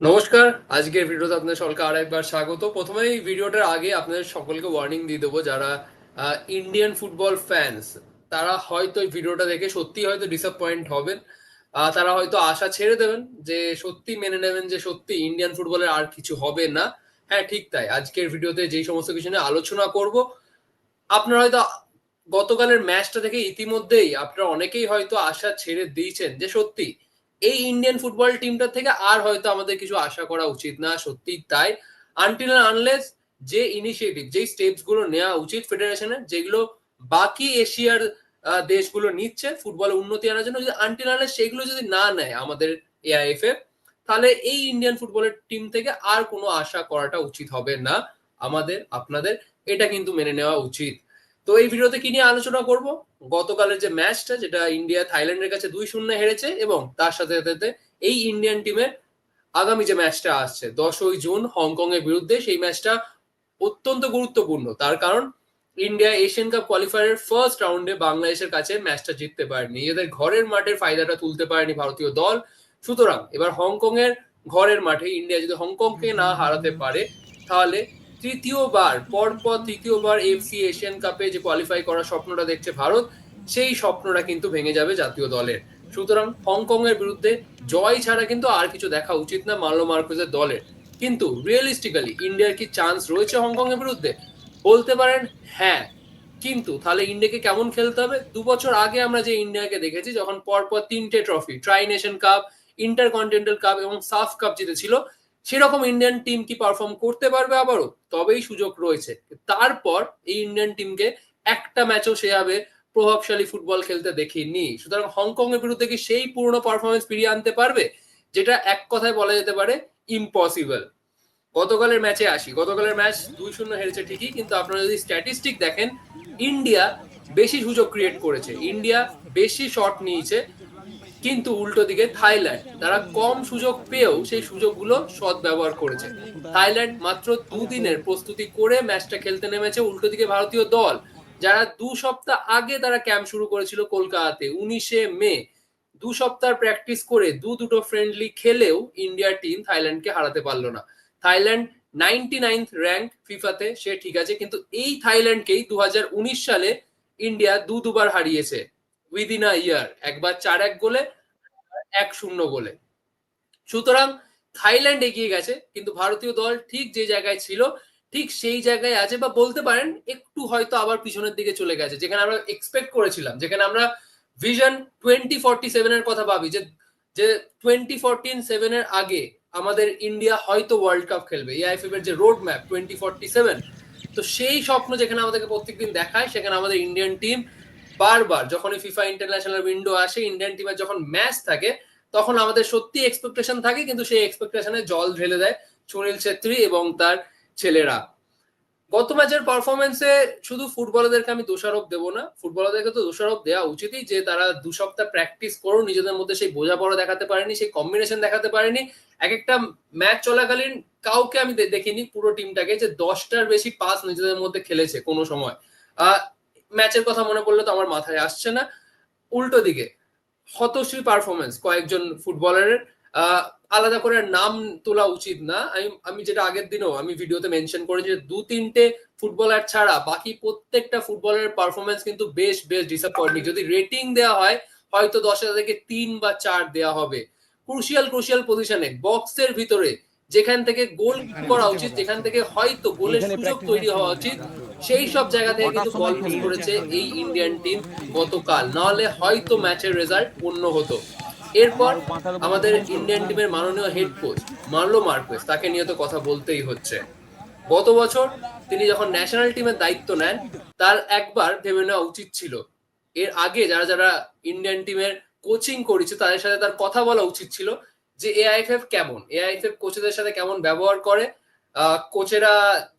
নমস্কার, আজকের ভিডিওতে আপনাদের সকলকে আর একবার স্বাগত। প্রথমে এই ভিডিওটার আগে আপনাদের সকলকে ওয়ার্নিং দিয়ে দেবো, যারা ইন্ডিয়ান ফুটবল ফ্যান্স তারা হয়তো এই ভিডিওটা দেখে সত্যি হয়তো ডিসঅ্যাপয়েন্ট হবেন। তারা হয়তো আশা ছেড়ে দেবেন যে সত্যি মেনে নেবেন যে সত্যি ইন্ডিয়ান ফুটবলের আর কিছু হবে না। হ্যাঁ ঠিক তাই। আজকের ভিডিওতে যেই সমস্ত কিছু নিয়ে আলোচনা করব, আপনারা হয়তো গতকালের ম্যাচটা থেকে ইতিমধ্যেই আপনারা অনেকেই হয়তো আশা ছেড়ে দিয়েছেন যে সত্যি এই ইন্ডিয়ান ফুটবল টিমটা থেকে আর হয়তো আমাদের কিছু আশা করা উচিত না, সত্যি তাই। আনটিল আনলেস যে ইনিশিয়েটিভ যেই স্টেপসগুলো নেওয়া উচিত ফেডারেশনের যেগুলো বাকি এশিয়ার দেশগুলো নিচ্ছে ফুটবলে উন্নতি আনার জন্য, যদি আনটিল আনলেস সেগুলো যদি না নেয় আমাদের এআইএফএ তাহলে এই ইন্ডিয়ান ফুটবলের টিম থেকে আর কোনো আশা করাটা উচিত হবে না আমাদের, আপনাদের। এটা কিন্তু মেনে নেওয়া উচিত। তো এই ভিডিওতে কি নিয়ে আলোচনা করব? গতকালের যে ম্যাচটা, যেটা ইন্ডিয়া থাইল্যান্ডের কাছে দুই শূন্য হেরেছে এবং তার সাথে সাথে এই ইন্ডিয়ান টিমের আগামী যে ম্যাচটা আসছে, দশই জুন হংকং এর বিরুদ্ধে সেই ম্যাচটা অত্যন্ত গুরুত্বপূর্ণ। তার কারণ, ইন্ডিয়া এশিয়ান কাপ কোয়ালিফায়ারের ফার্স্ট রাউন্ডে বাংলাদেশের কাছে ম্যাচটা জিততে পারেনি। নিজেদের ঘরের মাঠের ফায়দাটা তুলতে পারেনি ভারতীয় দল। সুতরাং, এবার হংকং এর ঘরের মাঠে ইন্ডিয়া যদি হংকংকে না হারাতে পারে, তাহলে তৃতীয়বার, পরপর তৃতীয়বার এফসি এশিয়ান কাপে যে কোয়ালিফাই করার স্বপ্নটা দেখছে ভারত, সেই স্বপ্নটা কিন্তু ভেঙে যাবে জাতীয় দলের। সুতরাং হংকং এর বিরুদ্ধে জয় ছাড়া কিন্তু আর কিছু দেখা উচিত না মার্লো মার্কোজের দলের। কিন্তু রিয়েলিস্টিক্যালি ইন্ডিয়ার কি চান্স রয়েছে হংকং এর বিরুদ্ধে? বলতে পারেন হ্যাঁ। কিন্তু তাহলে ইন্ডিয়াকে কেমন খেলতে হবে? দু বছর আগে আমরা যে ইন্ডিয়াকে দেখেছি, যখন পরপর তিনটে trophy tri nation cup intercontinental cup এবং সাফ কাপ জিতেছিল সেরকম ইন্ডিয়ান টিম কি পারফর্ম করতে পারবে আবারও? তবেই সুযোগ রয়েছে। তারপর এই ইন্ডিয়ান টিমকে একটা ম্যাচও সেভাবে প্রভাবশালী ফুটবল খেলতে দেখিনি। সুতরাং হংকং এর বিরুদ্ধে কি সেই পুরনো পারফরমেন্স ফিরিয়ে আনতে পারবে? যেটা এক কথায় বলা যেতে পারে ইম্পসিবল গতকালের ম্যাচে আসি। গতকালের ম্যাচ দুই শূন্য হেরেছে ঠিকই, কিন্তু আপনারা যদি স্ট্যাটিস্টিক দেখেন ইন্ডিয়া বেশি সুযোগ ক্রিয়েট করেছে। ইন্ডিয়া বেশি শট নিয়েছে। কিন্তু উল্টো দিকে থাইল্যান্ড, তারা কম সুযোগ পেয়েও সেই সুযোগগুলো সৎ ব্যবহার করেছে। থাইল্যান্ড মাত্র দুদিনের প্রস্তুতি করে ম্যাচটা খেলতে নেমেছে উল্টো দিকে ভারতীয় দল, যারা দু সপ্তাহ আগে তারা ক্যাম্প শুরু করেছিল কলকাতাতে, উনিশে মে। দু সপ্তাহ প্র্যাকটিস করে দু দুটো ফ্রেন্ডলি খেলেও ইন্ডিয়ার টিম থাইল্যান্ডকে হারাতে পারল না। থাইল্যান্ড নাইনটি নাইনথ র্যাঙ্ক ফিফাতে সে ঠিক আছে, কিন্তু এই থাইল্যান্ডকেই দু হাজার উনিশ সালে ইন্ডিয়া দু দুবার হারিয়েছে। উইদিন আ ইয়ার একবার চার এক গোলে, এক শূন্য গোলে। সুতরাং থাইল্যান্ড এগিয়ে গেছে, কিন্তু ভারতীয় দল ঠিক যে জায়গায় ছিল, ঠিক সেই জায়গায় আছে বা বলতে পারেন একটু হয়তো আবার পিছনের দিকে চলে গেছে, যেখানে আমরা এক্সপেক্ট করেছিলাম, যেখানে আমরা ভিশন টোয়েন্টি ফর্টি সেভেনের কথা ভাবি, যে যে টোয়েন্টি ফোরটিন সেভেনের আগে আমাদের ইন্ডিয়া হয়তো ওয়ার্ল্ড কাপ খেলবে এআইএফএফ এর যে road map twenty forty seven তো সেই স্বপ্ন যেখানে আমাদেরকে প্রত্যেকদিন দেখায়, সেখানে আমাদের ইন্ডিয়ান টিম বারবার যখনই ফিফা ইন্টারন্যাশনাল উইন্ডো আসে ইন্ডিয়ান টিমের যখন ম্যাচ থাকে, তখন আমাদের সত্যি এক্সপেকটেশন থাকে, কিন্তু সেই এক্সপেকটেশনে জল ঢেলে দেয় সুনীল ছেত্রী এবং তার ছেলেরা। গত ম্যাচের পারফরমেন্সে শুধু ফুটবলারদেরকে আমি দোষারোপ দেবো না, ফুটবলারদেরকে তো দোষারোপ দেওয়া উচিতই যে তারা দু সপ্তাহ প্র্যাকটিস করো নিজেদের মধ্যে সেই বোঝাপড়া দেখাতে পারেনি, সেই কম্বিনেশন দেখাতে পারেনি। এক একটা ম্যাচ চলাকালীন কাউকে আমি দেখিনি, পুরো টিমটাকে যে দশটার বেশি পাস নিজেদের মধ্যে খেলেছে কোনো সময়। ম্যাচের কথা মনে পড়লে তো আমার মাথায় আসছে না। উল্টো দিকে হতশ্রী পারফরমেন্স কয়েকজন ফুটবলারের আলাদা করে নাম তোলা উচিত না। আমি আমি যেটা আগের দিনও আমি ভিডিওতে মেনশন করেছি যে দু তিনটে ফুটবলার ছাড়া বাকি প্রত্যেকটা ফুটবলারের পারফরমেন্স কিন্তু বেশ বেশ ডিসঅ্যাপয়েন্টিং যদি রেটিং দেওয়া হয় হয়তো দশ হাজার থেকে তিন বা চার দেওয়া হবে। ক্রুশিয়াল ক্রুশিয়াল পজিশনে বক্সের ভিতরে যেখান থেকে গোল করা উচিত যেখান থেকে হয়তো গোলের সুযোগ তৈরি হওয়া উচিত। সেই সব জায়গা থেকে কিন্তু বল মিস করেছে এই ইন্ডিয়ান টিম গতকাল। নাহলে হয়তো ম্যাচের রেজাল্ট অন্য হতো। এরপর আমাদের ইন্ডিয়ান টিমের মাননীয় হেড কোচ মার্লো মার্কোয়েস তাকে নিয়ে তো কথা বলতেই হচ্ছে। গত বছর তিনি যখন ন্যাশনাল টিমের দায়িত্ব নেন তার একবার ভেবে নেওয়া উচিত ছিল। এর আগে যারা যারা ইন্ডিয়ান টিমের কোচিং করেছে তাদের সাথে তার কথা বলা উচিত ছিল যে এআইএফএফ কেমন? এআইএফএফ কোচেদের সাথে কেমন ব্যবহার করে? কোচেরা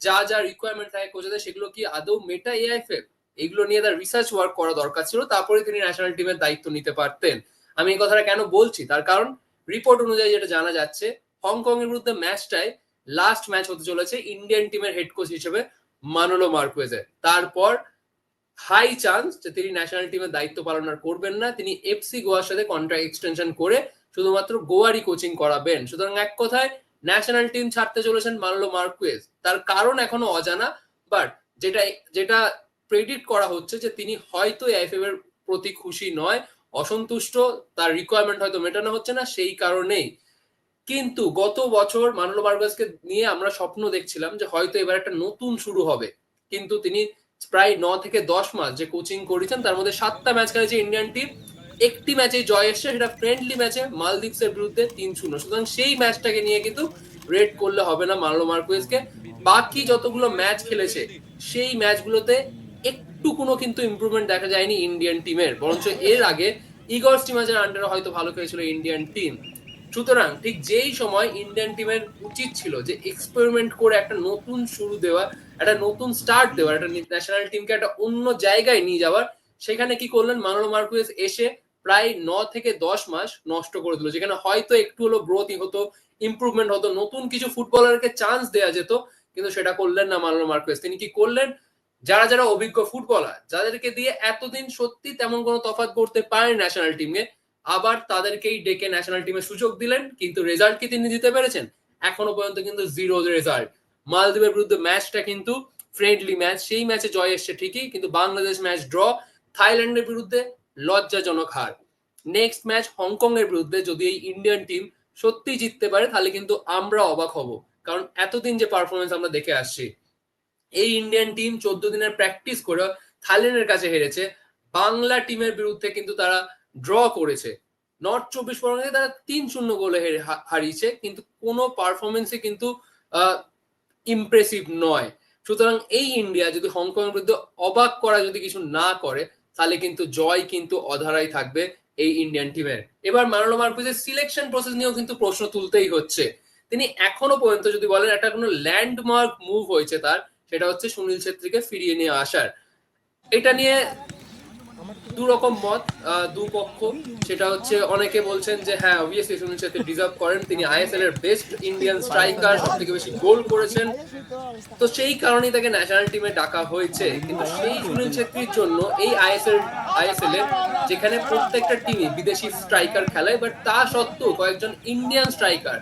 যা যা রিকোয়ারমেন্ট থাকে কোচেদের, সেগুলো কি আদৌ মেটা এআইএফএফ এগুলো নিয়ে তার রিসার্চ ওয়ার্ক করা দরকার ছিল, তারপরে তিনি ন্যাশনাল টিমের দায়িত্ব নিতে পারতেন। আমি এই কথাটা কেন বলছি? তার কারণ রিপোর্ট অনুযায়ী যেটা জানা যাচ্ছে হংকং এর বিরুদ্ধে ম্যাচটাই লাস্ট ম্যাচ হতে চলেছে ইন্ডিয়ান টিমের হেড কোচ হিসেবে মানোলো মার্কুয়েজের তারপর হাই চান্স যে তিনি ন্যাশনাল টিমের দায়িত্ব পালন আর করবেন না, তিনি এফসি গোয়ার সাথে কন্ট্রাক্ট এক্সটেনশন করে শুধুমাত্র গোয়ারই কোচিং করাবেন। সুতরাং এক কথায় ন্যাশনাল টিম ছাড়তে চলেছেন মানলো মার্কুয়েজ। তার কারণ এখনও অজানা, বাট যেটা যেটা প্রেডিক্ট করা হচ্ছে যে তিনি হয়তো এফএফ এর প্রতি খুশি নয়, অসন্তুষ্ট, তার রিকোয়ারমেন্ট হয়তো মেটানো হচ্ছে না, সেই কারণেই। কিন্তু গত বছর মানলো মার্কুয়েজকে নিয়ে আমরা স্বপ্ন দেখছিলাম যে হয়তো এবার একটা নতুন শুরু হবে। কিন্তু তিনি প্রায় ন থেকে দশ মাস যে কোচিং করেছেন, তার মধ্যে সাতটা ম্যাচ খেলেছে ইন্ডিয়ান টিম একটি ম্যাচে জয় এসছে, সেটা ফ্রেন্ডলি ম্যাচে মালদ্বীপসের বিরুদ্ধে তিন শূন্য সুতরাং সেই ম্যাচটাকে নিয়ে কিন্তু রেড করলে হবে না মার্লো মার্কুয়েজকে বাকি যতগুলো ম্যাচ খেলেছে, সেই ম্যাচগুলোতে একটু কোনো কিন্তু ইমপ্রুভমেন্ট দেখা যায়নি ইন্ডিয়ান টিমের বরঞ্চ এর আগে ইগর স্টিমাজের আন্ডারে হয়তো ভালো খেলেছিল ইন্ডিয়ান টিম সুতরাং ঠিক যেই সময় ইন্ডিয়ান টিমের উচিত ছিল যে এক্সপেরিমেন্ট করে একটা নতুন শুরু দেওয়া, একটা নতুন স্টার্ট দেওয়া, একটা ন্যাশনাল টিমকে একটা অন্য জায়গায় নিয়ে যাওয়ার, সেখানে কি করলেন? মানলো মার্কুয়েস এসে প্রায় ন থেকে দশ মাস নষ্ট করে দিল। যেখানে হয়তো একটু হলো গ্রোথই হতো ইমপ্রুভমেন্ট হতো, নতুন কিছু ফুটবলারকে চান্স দেওয়া যেত, কিন্তু সেটা করলেন না মানলো মার্কুয়েস তিনি কি করলেন? যারা যারা অভিজ্ঞ ফুটবলার যাদেরকে দিয়ে এতদিন সত্যি তেমন কোনো তফাৎ করতে পারেন ন্যাশনাল টিমে আবার তাদেরকেই ডেকে ন্যাশনাল টিমে সুযোগ দিলেন, কিন্তু রেজাল্ট কি তিনি দিতে পেরেছেন? এখনও পর্যন্ত কিন্তু জিরো রেজাল্ট মালদ্বীপের বিরুদ্ধে ম্যাচটা কিন্তু ফ্রেন্ডলি ম্যাচ সেই ম্যাচে জয় এসছে ঠিকই, কিন্তু বাংলাদেশ ম্যাচ ড্র থাইল্যান্ডের বিরুদ্ধে লজ্জাজনক হার। নেক্সট ম্যাচ হংকং এর বিরুদ্ধে যদি এই ইন্ডিয়ান টিম সত্যি জিততে পারে, তাহলে কিন্তু আমরা অবাক হব। কারণ এতদিন যে পারফরমেন্স আমরা দেখে আসছি, এই ইন্ডিয়ান টিম চোদ্দ দিনের প্র্যাকটিস করে থাইল্যান্ডের কাছে হেরেছে। বাংলা টিমের বিরুদ্ধে কিন্তু তারা ড্র করেছে। নর্থ চব্বিশ পরগনায় তারা তিন শূন্য গোলে হারিয়েছে, কিন্তু কোনো পারফরমেন্সে কিন্তু ইমপ্রেসিভ নয়। সুতরাং এই ইন্ডিয়া যদি হংকং এর বিরুদ্ধে অবাক করা যদি কিছু না করে তাহলে কিন্তু জয় কিন্তু অধারাই থাকবে এই ইন্ডিয়ান টিমের এবার মারলো মার্কুজের সিলেকশন প্রসেস নিয়েও কিন্তু প্রশ্ন তুলতেই হচ্ছে। তিনি এখনও পর্যন্ত যদি বলেন, একটা কোনো ল্যান্ডমার্ক মুভ হয়েছে তার, সেটা হচ্ছে সুনীল ছেত্রীকে ফিরিয়ে নিয়ে আসার। এটা নিয়ে দু রকম মত দু পক্ষ। সেটা হচ্ছে অনেকে বলছেন যে হ্যাঁ অবভিয়াসলি সুনীল ছেত্রী ডিজার্ভ করেন। তিনি আইএসএল এর বেস্ট ইন্ডিয়ান স্ট্রাইকার সব থেকে বেশি গোল করেছেন। তো সেই কারণেই তাকে ন্যাশনাল টিমে ডাকা হয়েছে। কিন্তু সেই সুনীল ছেত্রীর জন্য এই আইএসএল আইএসএল এর যেখানে প্রত্যেকটা টিমই বিদেশি স্ট্রাইকার খেলায় বাট তা সত্ত্বেও কয়েকজন ইন্ডিয়ান স্ট্রাইকার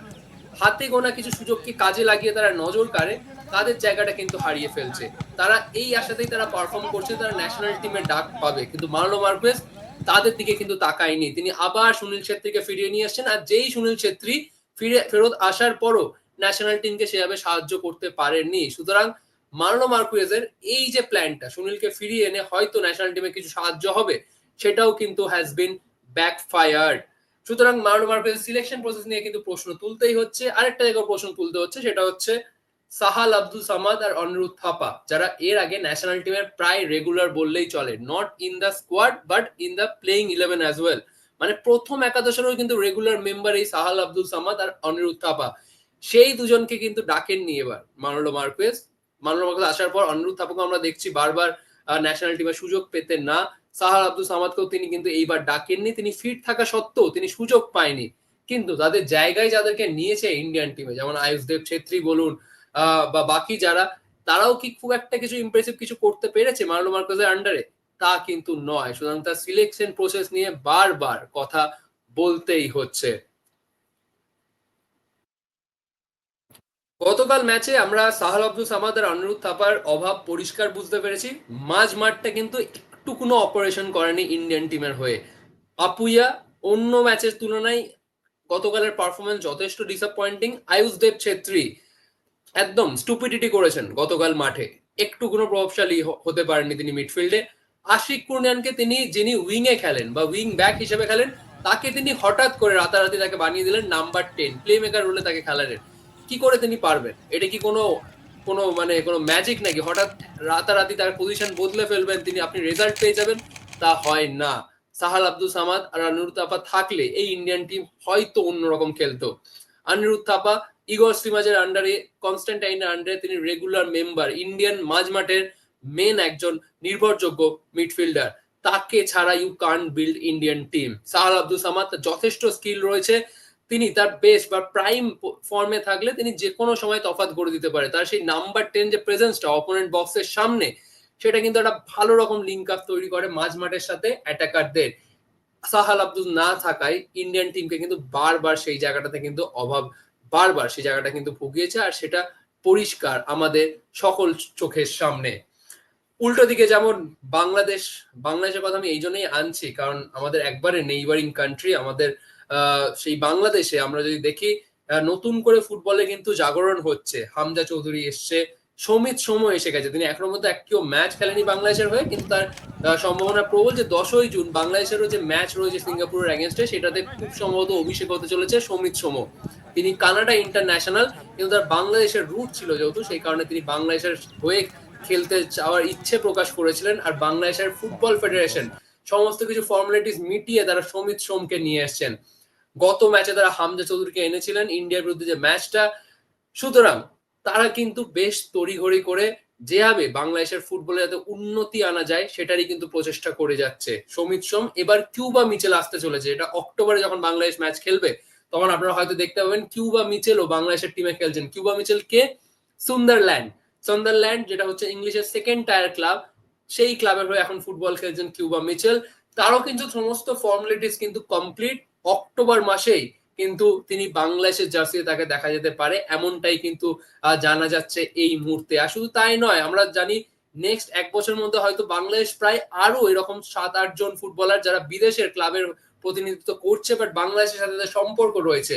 হাতে গোনা কিছু সুযোগকে কাজে লাগিয়ে তারা নজর কাড়ে। তাদের জায়গাটা কিন্তু হারিয়ে ফেলছে। তারা এই আশাতেই তারা পারফর্ম করছে, তারা ন্যাশনাল টিমে ডাক পাবে। কিন্তু মার্লো মার্কুয়েস তাদের দিকে কিন্তু তাকায়নি। তিনি আবার সুনীল ছেত্রীকে ফিরিয়ে নিয়ে আসছেন আর যেই সুনীল ছেত্রী ফিরে, ফেরত আসার পরও ন্যাশনাল টিমকে সেভাবে সাহায্য করতে পারেননি। সুতরাং মার্লো মার্কুয়েজের এই যে প্ল্যানটা সুনীলকে ফিরিয়ে এনে হয়তো ন্যাশনাল টিমে কিছু সাহায্য হবে, সেটাও কিন্তু হ্যাজ বিন ব্যাকফায়ার্ড সুতরাং মার্লো মার্কুয়েজের সিলেকশন প্রসেস নিয়ে কিন্তু প্রশ্ন তুলতেই হচ্ছে। আরেকটা জায়গায় প্রশ্ন তুলতে হচ্ছে, সেটা হচ্ছে সাহাল, আব্দুল সামাদ আর অনিরুদ্ধ থাপা, যারা এর আগে ন্যাশনাল টিমের প্রায় রেগুলার বললেই চলে। Not in the squad but in the playing eleven as well মানে প্রথম একাদশেরও কিন্তু রেগুলার মেম্বার এই সাহাল, আব্দুল সামাদ আর অনিরুদ্ধ থাপা। সেই দুজনকে কিন্তু ডাকেননি এবার মানলো মার্কুয়েস। মানলো মার্কুয়েস আসার পর অনিরুদ্ধ থাপাকে আমরা দেখছি বারবার ন্যাশনাল টিমে সুযোগ পেতে না। সাহাল, আব্দুল সামাদকেও তিনি কিন্তু এইবার ডাকেননি। তিনি ফিট থাকা সত্ত্বেও তিনি সুযোগ পায়নি। কিন্তু তাদের জায়গায় যাদেরকে নিয়েছে ইন্ডিয়ান টিমে যেমন আয়ুষদেব ছেত্রী বলুন বা বাকি যারা, তারাও কি খুব একটা কিছু ইমপ্রেসিভ কিছু করতে পেরেছে মার্লো মার্কোজের আন্ডারে তা কিন্তু নয়। সুতরাং তার সিলেকশন প্রসেস নিয়ে বারবার কথা বলতেই হচ্ছে। গতকাল ম্যাচে আমরা সাহাল আব্দুল সামাদ আর অনিরুদ্ধ থাপার অভাব পরিষ্কার বুঝতে পেরেছি। মাঝ মাঠটা কিন্তু একটু কোনো অপারেশন করেনি ইন্ডিয়ান টিমের হয়ে। আপুইয়া অন্য ম্যাচের তুলনায় গতকালের পারফরমেন্স যথেষ্ট ডিসঅ্যাপয়েন্টিং আয়ুষদেব ছেত্রী একদম স্টুপিডিটি করেছেন গতকাল মাঠে। একটু কোনো প্রভাবশালী হতে পারেননি তিনি মিডফিল্ডে আশিক কুর্নিয়ানকে তিনি, যিনি উইং এ খেলেন বা উইং ব্যাক হিসেবে খেলেন, তাকে তিনি হঠাৎ করে রাতারাতি তাকে বানিয়ে দিলেন নাম্বার টেন প্লে মেকার রোলে তাকে খেলালেন। কি করে তিনি পারবেন? এটা কি কোনো কোনো মানে কোনো ম্যাজিক নাকি? হঠাৎ রাতারাতি তার পজিশন বদলে ফেলবেন, তিনি আপনি রেজাল্ট পেয়ে যাবেন? তা হয় না। সাহাল আব্দুল সামাদ আর আনিরুদ্ধ থাকলে এই ইন্ডিয়ান টিম হয়তো অন্যরকম খেলতো। আনিরুদ্ধ থাপা ইগর সিমাজের আন্ডারে কনস্ট্যান্টাইনের আন্ডারে তিনি রেগুলার মেম্বার ইন্ডিয়ান মাঝ মাঠের মেন একজন নির্ভরযোগ্য মিডফিল্ডার তাকে ছাড়া you can build Indian team Sahal Abdul Samad যথেষ্ট স্কিল রয়েছে। তিনি তার বেস্ট বা প্রাইম ফর্মে থাকলে তিনি যে কোনো সময় তফাৎ করে দিতে পারে। তার সেই নাম্বার টেন যে প্রেজেন্সটা অপোনেন্ট বক্সের সামনে, সেটা কিন্তু একটা ভালো রকম লিঙ্ক আপ তৈরি করে মাঝ মাঠের সাথে অ্যাটাকারদের সাহাল আব্দুল না থাকায় ইন্ডিয়ান টিমকে কিন্তু বারবার সেই জায়গাটাতে কিন্তু অভাব বারবার সেই জায়গাটা কিন্তু ভুগিয়েছে আর সেটা পরিষ্কার আমাদের সকল চোখের সামনে। উল্টো দিকে যেমন বাংলাদেশ, বাংলাদেশের কথা আমি এই জন্যই আনছি, কারণ আমাদের একবারে নেইবারিং কান্ট্রি আমাদের সেই বাংলাদেশে আমরা যদি দেখি নতুন করে ফুটবলে কিন্তু জাগরণ হচ্ছে। হামজা চৌধুরী এসছে, সমিত সোম এসে গেছে। তিনি এখনও মধ্যে একটিও ম্যাচ খেলেনি বাংলাদেশের হয়ে, কিন্তু তার সম্ভাবনা প্রবল যে দশই জুন বাংলাদেশেরও যে ম্যাচ রয়েছে সিঙ্গাপুরের অ্যাগেনস্টে সেটাতে খুব সম্ভবত অভিষেক হতে চলেছে সমিত সোম। তিনি কানাডা ইন্টারন্যাশনাল কিন্তু তার বাংলাদেশের রুট ছিল যেহেতু, সেই কারণে তিনি বাংলাদেশের হয়ে খেলতে যাওয়ার ইচ্ছে প্রকাশ করেছিলেন আর বাংলাদেশের ফুটবল ফেডারেশন সমস্ত কিছু ফর্মালিটিস মিটিয়ে তারা সমিত সোমকে নিয়ে এসেছেন। গত ম্যাচে তারা হামজা চৌধুরীকে এনেছিলেন, ইন্ডিয়ার বিরুদ্ধে যে ম্যাচটা সুতরাং তারা কিন্তু বেশ তড়িঘড়ি করে যেভাবে বাংলাদেশের ফুটবলে যাতে উন্নতি আনা যায়, সেটারই কিন্তু প্রচেষ্টা করে যাচ্ছে। সমিত সোম, এবার কিউবা মিচেল আসতে চলেছে, এটা অক্টোবরে যখন বাংলাদেশ ম্যাচ খেলবে তখন আপনারা হয়তো দেখতে পাবেন কিউবা মিচেলও বাংলাদেশের টিমে খেলছেন। কিউবা মিচেল কে? সুন্দরল্যান্ড। সান্দারল্যান্ড, যেটা হচ্ছে ইংলিশের সেকেন্ড টায়ার ক্লাব সেই ক্লাবের হয়ে এখন ফুটবল খেলছেন কিউবা মিচেল। তারও কিন্তু সমস্ত ফর্মালিটিস কিন্তু কমপ্লিট অক্টোবর মাসেই কিন্তু তিনি বাংলাদেশের জার্সিতে তাকে দেখা যেতে পারে। এমনটাই কিন্তু জানা যাচ্ছে এই মুহূর্তে। আর শুধু তাই নয়, আমরা জানি নেক্সট এক বছরের মধ্যে হয়তো বাংলাদেশ প্রায় আরও এরকম সাত আট জন ফুটবলার যারা বিদেশের ক্লাবের প্রতিনিধিত্ব করছে বাট বাংলাদেশের সাথে তাদের সম্পর্ক রয়েছে।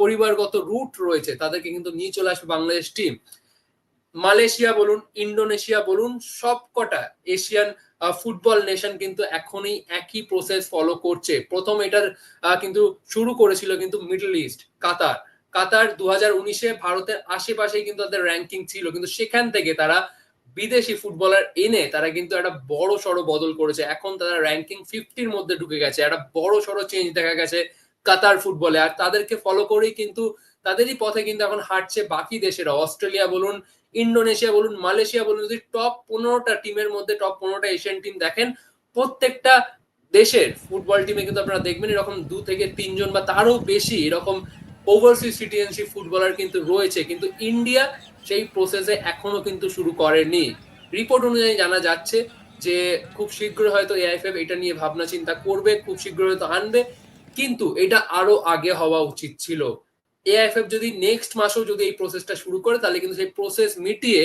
পরিবারগত রুট রয়েছে, তাদেরকে কিন্তু নিয়ে চলে আসবে বাংলাদেশ টিম মালয়েশিয়া বলুন ইন্ডোনেশিয়া বলুন, সবকটা এশিয়ান ফুটবল নেশন কিন্তু এখনই একই প্রসেস ফলো করছে। প্রথম এটার কিন্তু শুরু করেছিল কিন্তু মিডল ইস্ট কাতার। কাতার দু হাজার উনিশে ভারতের আশেপাশেই কিন্তু তাদের র্যাঙ্কিং ছিল, কিন্তু সেখান থেকে তারা বিদেশি ফুটবলার এনে তারা কিন্তু একটা বড় সড়ো বদল করেছে। এখন তারা র্যাঙ্কিং ফিফটির মধ্যে ঢুকে গেছে। একটা বড় সড়ো চেঞ্জ দেখা গেছে কাতার ফুটবলে আর তাদেরকে ফলো করেই কিন্তু তাদেরই পথে কিন্তু এখন হাঁটছে বাকি দেশেরা। অস্ট্রেলিয়া বলুন ইন্ডোনেশিয়া বলুন, মালয়েশিয়া বলুন, যদি টপ পনেরোটা টিমের মধ্যে টপ পনেরোটা এশিয়ান টিম দেখেন, প্রত্যেকটা দেশের ফুটবল টিমে কিন্তু আপনারা দেখবেন এরকম দু থেকে তিনজন বা তারও বেশি এরকম ওভারসিজ সিটিজেনশিপ ফুটবলার কিন্তু রয়েছে, কিন্তু ইন্ডিয়া সেই প্রসেসে এখনও কিন্তু শুরু করেনি। রিপোর্ট অনুযায়ী জানা যাচ্ছে যে খুব শীঘ্রই হয়তো এআইএফএফ এটা নিয়ে ভাবনা চিন্তা করবে, খুব শীঘ্রই হয়তো আনবে, কিন্তু এটা আরও আগে হওয়া উচিত ছিল। এআইএফএফ যদি নেক্সট মাসেও যদি এই প্রসেসটা শুরু করে, তাহলে কিন্তু সেই প্রসেস মিটিয়ে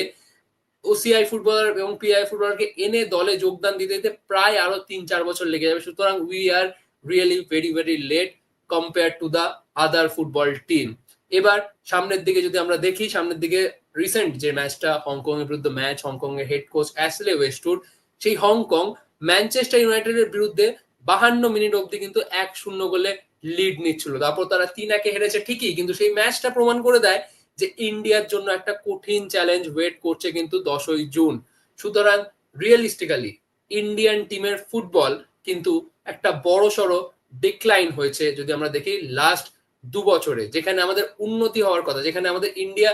ওসিআই ফুটবলার এবং পিআই ফুটবলারকে এনে দলে যোগদান দিতে দিতে প্রায় আরও তিন চার বছর লেগে যাবে। সুতরাং we are really very very late compare to the other football team এবার সামনের দিকে যদি আমরা দেখি, সামনের দিকে রিসেন্ট যে ম্যাচটা হংকং এর বিরুদ্ধে ম্যাচ হংকং এর হেড কোচ অ্যাসলে ওয়েস্টউড সেই হংকং ম্যানচেস্টার ইউনাইটেডের বিরুদ্ধে বাহান্ন মিনিট অবধি কিন্তু এক শূন্য গোলে লিড নিচ্ছিল। তারপর তারা তিন একে হেরেছে ঠিকই, কিন্তু সেই ম্যাচটা প্রমাণ করে দেয় যে ইন্ডিয়ার জন্য একটা কঠিন চ্যালেঞ্জ ওয়েট করছে কিন্তু দশই জুন। সুতরাং রিয়েলিস্টিক্যালি ইন্ডিয়ান টিমের ফুটবল কিন্তু একটা বড় সড়ো ডিক্লাইন হয়েছে যদি আমরা দেখি লাস্ট দু বছরে, যেখানে আমাদের উন্নতি হওয়ার কথা, যেখানে আমাদের ইন্ডিয়া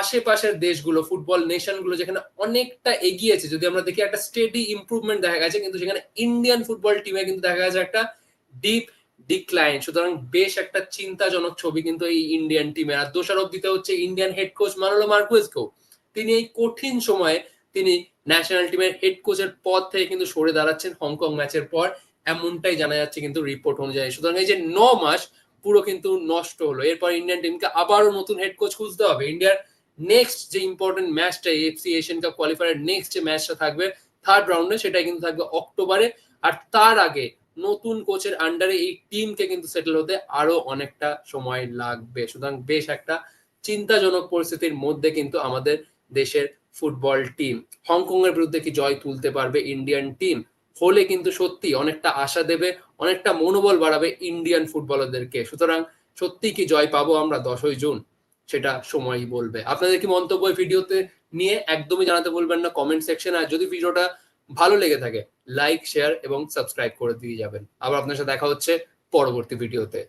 আশেপাশের দেশগুলো ফুটবল নেশনগুলো যেখানে অনেকটা এগিয়েছে, যদি আমরা দেখি একটা স্টেডি ইমপ্রুভমেন্ট দেখা গেছে, কিন্তু সেখানে ইন্ডিয়ান ফুটবল টিমে কিন্তু দেখা গেছে একটা ডিপ ডিক্লাইন সুতরাং বেশ একটা চিন্তাজনক ছবি কিন্তু এই ইন্ডিয়ান টিমের আর দোষারোপ দিতে হচ্ছে ইন্ডিয়ান হেড কোচ মানোলো মার্কুয়েসকেও তিনি এই কঠিন সময়ে তিনি ন্যাশনাল টিমের হেড কোচের পদ থেকে কিন্তু সরে দাঁড়াচ্ছেন হংকং ম্যাচের পর। এমনটাই জানা যাচ্ছে কিন্তু রিপোর্ট অনুযায়ী। সুতরাং এই যে ন মাস, পুরো কিন্তু নষ্ট হলো। এরপর ইন্ডিয়ান টিমকে আবারও নতুন হেড কোচ খুঁজতে হবে। ইন্ডিয়ার নেক্সট যে ইম্পর্টেন্ট ম্যাচটা FC Asian cup qualifier next যে ম্যাচটা থাকবে থার্ড রাউন্ডে সেটা কিন্তু থাকবে অক্টোবরে। আর তার আগে নতুন কোচের আন্ডারে এই টিমকে কিন্তু সেটেল হতে আরও অনেকটা সময় লাগবে। সুতরাং বেশ একটা চিন্তাজনক পরিস্থিতির মধ্যে কিন্তু আমাদের দেশের ফুটবল টিম হংকং এর বিরুদ্ধে কি জয় তুলতে পারবে ইন্ডিয়ান টিম হলে কিন্তু সত্যি অনেকটা আশা দেবে, অনেকটা মনোবল বাড়াবে ইন্ডিয়ান ফুটবলারদেরকে সুতরাং সত্যি কি জয় পাবো আমরা দশই জুন? সেটা সময়ই বলবে। আপনাদের কি মন্তব্য ভিডিওতে নিয়ে একদমই জানাতে বলবেন না কমেন্ট সেকশনে আর যদি ভিডিওটা ভালো লেগে থাকে লাইক শেয়ার এবং সাবস্ক্রাইব করে দিয়ে যাবেন। আবার আপনার সাথে দেখা হচ্ছে পরবর্তী ভিডিওতে।